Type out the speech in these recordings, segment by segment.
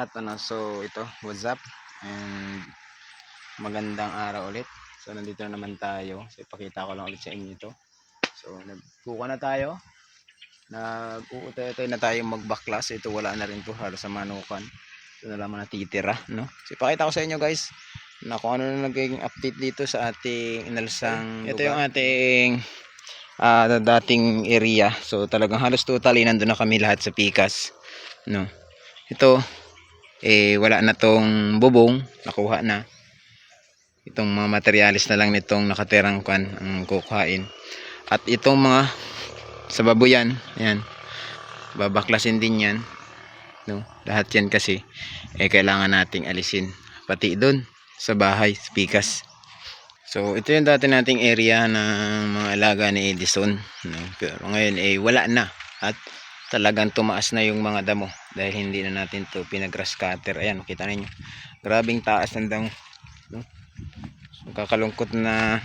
lahat ano, so ito, what's up? And magandang araw ulit. So nandito na naman tayo. So ipakita ko lang ulit sa inyo ito. So nagkuha na tayo. Nag-uutay-utay na tayo magbaklas. Ito wala na rin po halos sa manukan. Ito na lang natitira, no? So ipakita ko sa inyo guys na kung ano na naging update dito sa ating inalsang Ito yung ating ah, dating area. So talagang halos totally nandun na kami lahat sa Pikas. No. Ito eh wala na tong bubong, nakuha na. Itong mga materialis na lang nitong nakatirang kan ang kukuhain. At itong mga sa babuyan, ayan. Babaklasin din 'yan. No, lahat 'yan kasi eh kailangan nating alisin pati doon sa bahay, sa Pikas. So, ito yung dati nating area ng mga alaga ni Edison. No? Pero ngayon, eh, wala na. At talagang tumaas na yung mga damo. Dahil hindi na natin to pinag-grass cutter. Ayan, makita ninyo. Grabing taas ng damo. No? So, kakalungkot na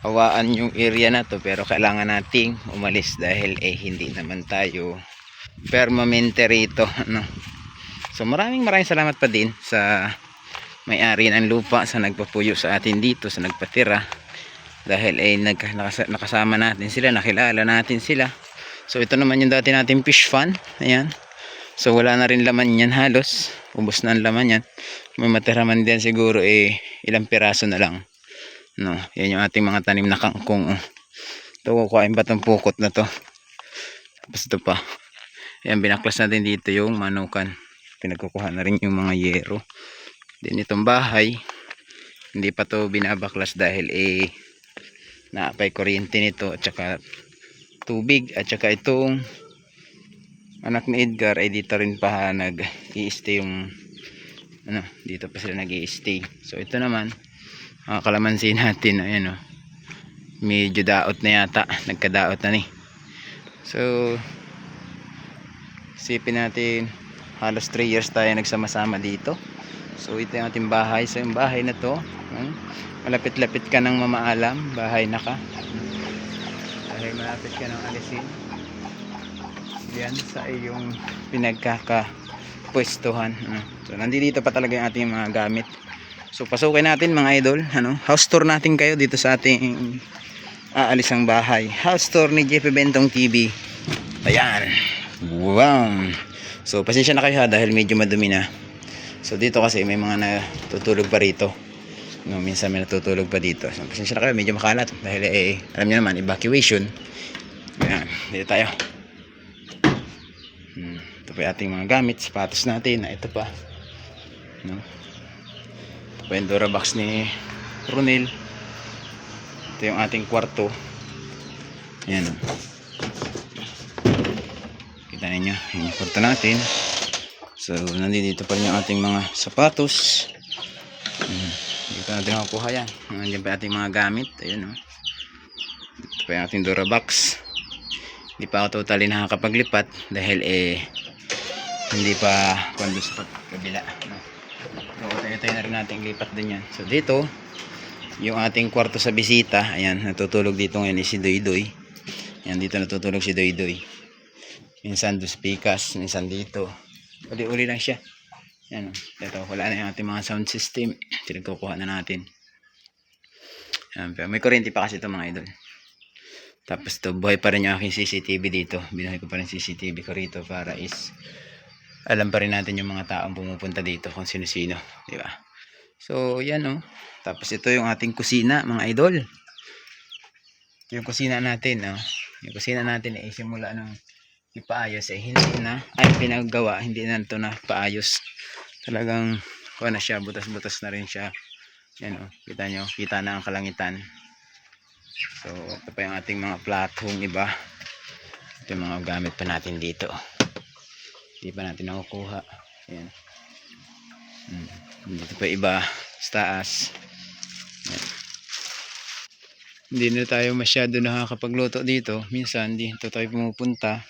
hawaan yung area na to. Pero kailangan nating umalis dahil eh hindi naman tayo permanente rito. No? So, maraming maraming salamat pa din sa may-ari ng lupa sa nagpapuyo sa atin dito sa nagpatira dahil ay nag, nakasa- nakasama natin sila nakilala natin sila so ito naman yung dati nating fish fan ayan so wala na rin laman yan halos. Ubos na ang laman yan. May matira man din siguro eh ilang piraso na lang. No yan yung ating mga tanim na kangkong. Ito kukuhain ba itong pukot na to? Tapos ito pa. Ayan binaklas natin dito yung manukan. Pinagkukuha na rin yung mga yero. Din itong bahay hindi pa to binabaklas dahil eh naapay kuryente nito at saka tubig at saka itong anak ni Edgar ay dito rin pa nag i-stay yung ano dito pa sila nag i-stay so ito naman mga kalamansi natin ayan o medyo daot na yata nagkadaot na ni so isipin natin halos 3 years tayo nagsama-sama dito So ito yung ating bahay. So yung bahay na to, hmm, malapit-lapit ka ng mamaalam, bahay na ka. Dahil malapit ka ng alisin. Yan sa iyong pinagkakapwestuhan. Ano. So nandito pa talaga yung ating mga gamit. So pasukin natin mga idol, ano, house tour natin kayo dito sa ating aalisang bahay. House tour ni Jeff Bentong TV. Ayan. Wow. So pasensya na kayo ha dahil medyo madumi na. So dito kasi may mga natutulog pa rito. No, minsan may natutulog pa dito. So, pasensya na kayo, medyo makalat dahil eh, alam niyo naman evacuation. Ayan, dito tayo. Hmm, ito pa ating mga gamit, sapatos natin, na ito pa. No. Ito pa yung Dora box ni Ronel. Ito yung ating kwarto. Ayan. oh. Kita ninyo, yung kwarto natin. So, nandito pa rin yung ating mga sapatos. Ayan. Dito natin makuha yan. Nandiyan pa ating mga gamit. Ayan o. Dito pa yung ating Durabox. Hindi pa ako totally nakakapaglipat dahil eh hindi pa kundo sa kabila. So, tayo-tayo na rin natin lipat din yan. So, dito, yung ating kwarto sa bisita. Ayan, natutulog dito ngayon is si Doy Doy. Ayan, dito natutulog si Doy Doy. Minsan doon sa pikas, minsan dito uli-uli lang siya yan o. ito wala na yung ating mga sound system pinagkukuha na natin yan, pero may kuryente pa kasi ito mga idol tapos to buhay pa rin yung aking CCTV dito. Binuhay ko pa rin CCTV ko rito para is alam pa rin natin yung mga taong pumupunta dito kung sino-sino di ba? So yan o tapos ito yung ating kusina mga idol. Yung kusina natin no? yung kusina natin ay simula ng ipaayos eh hindi na ay pinaggawa hindi na ito na paayos. Talagang kuha na siya butas butas na rin siya. Yan o kita nyo kita na ang kalangitan so ito pa yung ating mga platong iba ito yung mga gamit pa natin dito Hindi pa natin nakukuha. Ayan. Hmm. Dito pa iba sa taas. Ayan. Hindi na tayo masyado nakakapagluto dito. Minsan, dito tayo pumupunta.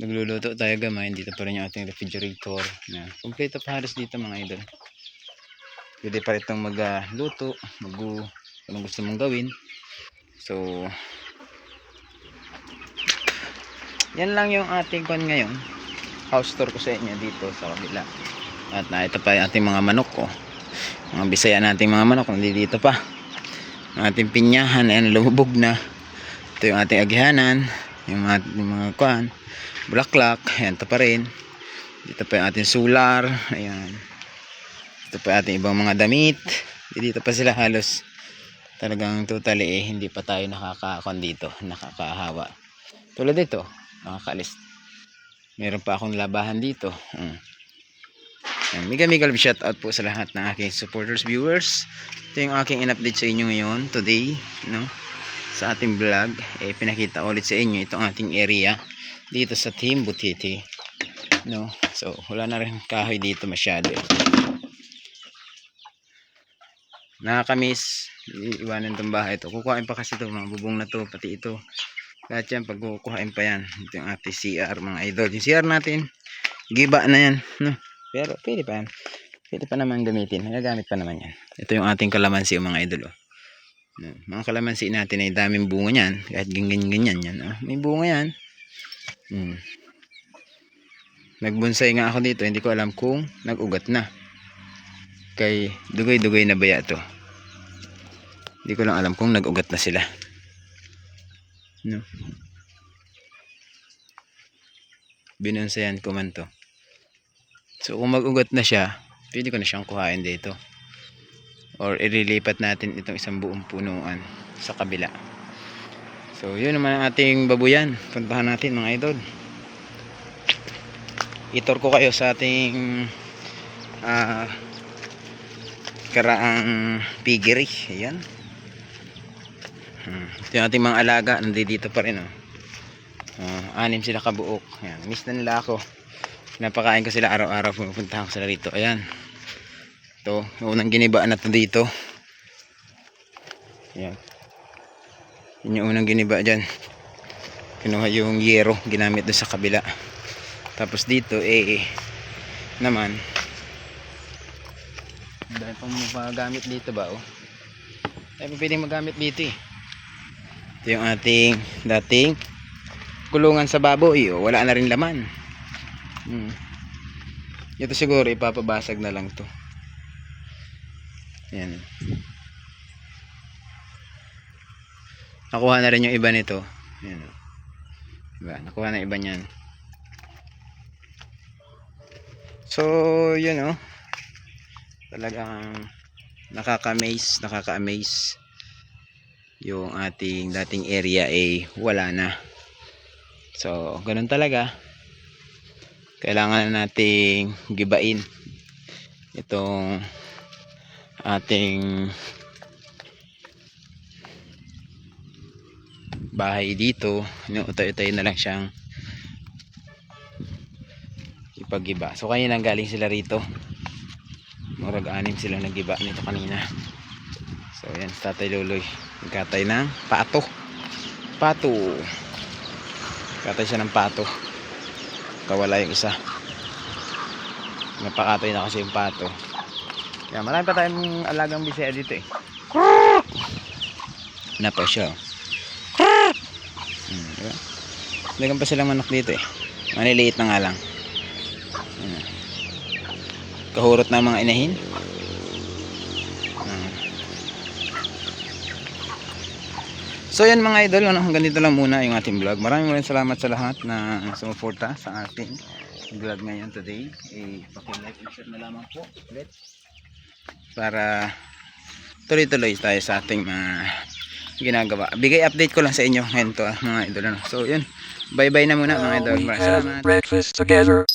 Nagluluto tayo gamay. Dito pa rin yung ating refrigerator. Na kompleto pa halos dito mga idol. Pwede pa rin itong magluto. Mag anong gusto mong gawin. So, yan lang yung ating kon ngayon. House tour ko sa inyo dito sa kabila. At na ito pa yung ating mga manok ko. Mga bisaya nating mga manok nandito pa. Ang ating pinyahan ayan lumubog na. Ito yung ating agihanan, yung mga, yung mga kuan, bulaklak, ayan ito pa rin. Dito pa yung ating solar, ayan. Ito pa yung ating ibang mga damit. Dito pa sila halos talagang totally eh, hindi pa tayo nakakakon dito, nakakahawa. Tulad dito, nakakaalis. Meron pa akong labahan dito. Mm. Yan, mega mega love shout out po sa lahat ng aking supporters, viewers. Ito yung aking in-update sa inyo ngayon, today, no? Sa ating vlog, eh, pinakita ulit sa inyo itong ating area dito sa Team Butiti. No? So, wala na rin kahoy dito masyado. Nakakamiss, iiwanan tong bahay ito. Kukuhain pa kasi ito, mga bubong na to, pati ito. Lahat yan, pag kukuhain pa yan. Ito yung ating CR, mga idol. Yung CR natin, giba na yan. No? Pero, pwede pa yan. Pwede pa naman gamitin. Nagagamit pa naman yan. Ito yung ating kalamansi, yung mga idol. Oh. No, Mga kalamansi natin ay daming bunga niyan. Kahit ganyan-ganyan yan. Oh. May bunga yan. Hmm. Nagbonsay nga ako dito. Hindi ko alam kung nag-ugat na. Kay dugay-dugay na baya to. Hindi ko lang alam kung nag-ugat na sila. No. Binonsayan ko man to. So kung mag-ugat na siya, pwede ko na siyang kuhain dito. Or irilipat natin itong isang buong punuan sa kabila. So yun naman ang ating babuyan. Puntahan natin mga idol. Itor ko kayo sa ating ah karaang piggery. Ayan. Hmm. Ito yung ating mga alaga. Nandito pa rin. Oh. Ah, anim sila kabuok. Ayan. Miss na nila ako. Napakain ko sila araw-araw. Pupunta ako sila rito. Ayan. Ito. Unang ginibaan na to dito. Ayan. Yun yung unang giniba dyan. Kinuha yung yero. Ginamit doon sa kabila. Tapos dito eh naman dahil pang magamit dito ba oh dahil pa pwedeng magamit dito eh ito yung ating dating kulungan sa baboy oh. wala na rin laman hmm. ito siguro ipapabasag na lang to yan nakuha na rin yung iba nito yan oh. diba? nakuha na iba niyan so yun oh talagang nakaka-amaze, nakaka-amaze yung ating dating area ay wala na. So, ganun talaga. Kailangan nating gibain itong ating bahay dito. Inuutay-utay na lang siyang ipagiba. So, kanina galing sila rito murag anim sila nagiba nito kanina. So yan si tatay luloy nagkatay ng pato. Pato. Katay siya ng pato. Kawala yung isa. Napakatay na kasi yung pato. Yan marami pa tayong alagang bisaya dito eh. Na pa siya. Hmm, diba? Pa silang manok dito eh. Maniliit na nga lang. Ayan kahurot na mga inahin. Ah. so yan mga idol ano, hanggang dito lang muna yung ating vlog. Maraming maraming salamat sa lahat na sumuporta sa ating vlog ngayon today. Eh, paki-like and share na lamang po ulit para tuloy-tuloy tayo sa ating mga ginagawa. Bigay update ko lang sa inyo ngayon to ah, mga idol ano. so yun. Bye bye na muna mga idol. Maraming salamat. Together.